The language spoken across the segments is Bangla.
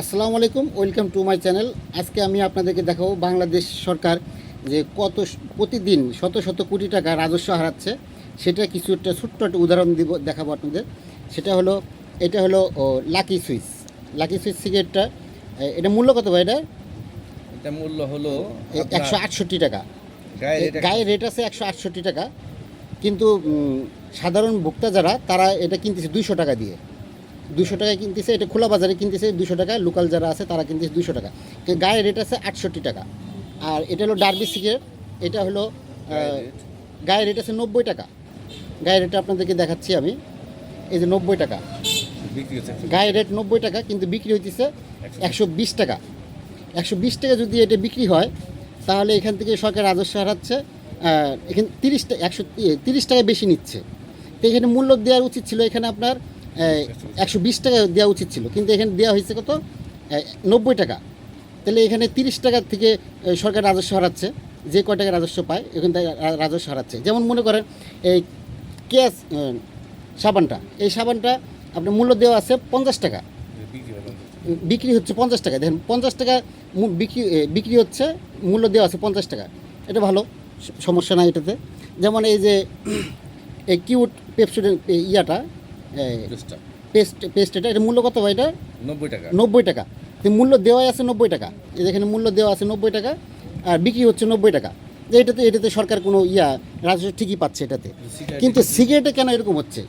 আসসালামু আলাইকুম ওয়েলকাম টু মাই চ্যানেল। আজকে আমি আপনাদেরকে দেখাবো বাংলাদেশ সরকার যে কত প্রতিদিন শত শত কোটি টাকা রাজস্ব হারাচ্ছে। সেটা কিছু একটা ছোট্ট একটা উদাহরণ দিব দেখাবো আপনাদের। সেটা হলো এটা হলো লাকি সুইচ লাকি সুইচ সিগারেটটা এটা মূল্য কত ভাই এটা? এটা মূল্য হলো একশো আটষট্টি টাকা। গায়ে রেট আছে একশো আটষট্টি টাকা। কিন্তু সাধারণ ভোক্তা যারা তারা এটা কিনতেছে দুইশো টাকা দিয়ে। দুশো টাকায় কিনতেছে এটা খোলা বাজারে কিনতেছে দুশো টাকা। লোকাল যারা আছে তারা কিনতেছে দুশো টাকা। কিন্তু গায়ে রেট আছে আটষট্টি টাকা। আর এটা হলো ডার্বি সিগারেট এটা হলো আহ, গায়ে রেট। আছে নব্বই টাকা। গায়ে রেট আপনাদেরকে দেখাচ্ছি আমি। এই যে নব্বই টাকা। বিক্রি হচ্ছে একশো গায়ে রেট নব্বই টাকা কিন্তু বিক্রি হইতেছে একশো বিশ। টাকা। একশো বিশ টাকা যদি এটা বিক্রি হয় তাহলে এখান থেকে সরকার রাজস্ব হারাচ্ছে এখানে তিরিশ টাকা একশো তিরিশ টাকা বেশি নিচ্ছে। তো এখানে মূল্য দেওয়ার উচিত ছিল এখানে আপনার একশো বিশ টাকা দেওয়া উচিত ছিল। কিন্তু এখানে দেওয়া হয়েছে কত? নব্বই টাকা। তাহলে এখানে তিরিশ টাকা থেকে সরকার রাজস্ব হারাচ্ছে। যে কয় টাকা রাজস্ব পায় এখান থেকে রাজস্ব হারাচ্ছে। যেমন মনে করেন এই আহ, সাবানটা। এই সাবানটা আপনার মূল্য দেওয়া আছে পঞ্চাশ টাকা। বিক্রি হচ্ছে পঞ্চাশ টাকা। দেখেন পঞ্চাশ টাকা বিক্রি বিক্রি হচ্ছে মূল্য দেওয়া আছে পঞ্চাশ টাকা। এটা ভালো সমস্যা নাই এটাতে। যেমন এই যে এই কিউট পেপসুডের ইয়াটা পেস্ট পেস্ট এটা এটা মূল্য কত ভাই এটা? নব্বই টাকা। নব্বই টাকা। তো মূল্য দেওয়াই আছে নব্বই টাকা। এখানে মূল্য দেওয়া আছে নব্বই টাকা আর বিক্রি হচ্ছে নব্বই টাকা। যে এটাতে এটাতে সরকার কোনো ইয়া রাজস্ব ঠিকই পাচ্ছে এটাতে। কিন্তু সিগারেটে কেন এরকম হচ্ছে?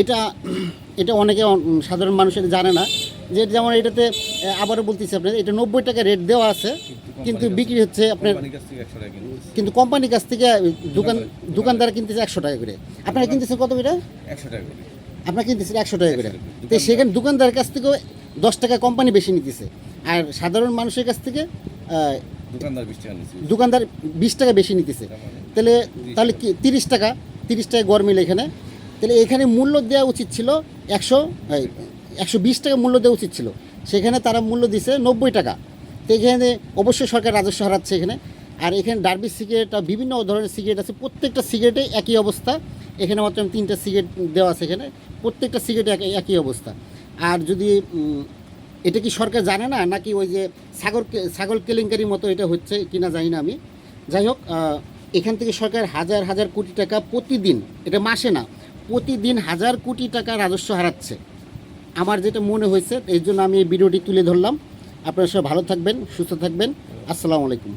এটা এটা অনেকে সাধারণ মানুষের জানে না। যে যেমন এটাতে আবারও বলতেছি আপনার এটা নব্বই টাকা রেট দেওয়া আছে কিন্তু বিক্রি হচ্ছে আপনার কিন্তু কোম্পানির কাছ থেকে দোকান দোকানদার কিনতেছে একশো টাকা করে। আপনারা কিনতেছেন কত করে? একশো টাকা করে। আপনারা কিনতেছেন একশো টাকা করে। 100 তো সেখানে দোকানদারের কাছ থেকেও দশ টাকা কোম্পানি বেশি নিতেছে। আর সাধারণ মানুষের কাছ থেকে দোকানদার বিশ টাকা বিশ নিতেছে। মানে? তাহলে তাহলে কি তিরিশ টাকা? তিরিশ টাকা গড় মিলে এখানে। তাহলে এখানে মূল্য দেওয়া উচিত ছিল একশো একশো বিশ টাকা মূল্য দেওয়া উচিত ছিল। সেখানে তারা মূল্য দিছে নব্বই টাকা। তো এখানে অবশ্যই সরকার রাজস্ব হারাচ্ছে এখানে। আর এখানে ডার্বি সিগারেট আর বিভিন্ন ধরনের সিগারেট আছে। প্রত্যেকটা সিগারেটে একই অবস্থা। এখানে মাত্র তিনটা সিগারেট দেওয়া আছে এখানে। প্রত্যেকটা সিগারেটে একই- অবস্থা। আর যদি এটা কি সরকার জানে না? নাকি ওই যে কে- ছাগল কেলেঙ্কারির মতো এটা হচ্ছে কিনা জানি না আমি। যাই হোক এখান থেকে সরকার হাজার হাজার কোটি টাকা প্রতিদিন, এটা মাসে না, প্রতিদিন হাজার কোটি টাকা রাজস্ব হারাচ্ছে। আমার যেটা মনে হয়েছে এই জন্য আমি এই ভিডিওটি তুলে ধরলাম। আপনারা সবাই ভালো থাকবেন, সুস্থ থাকবেন। আসসালামু আলাইকুম।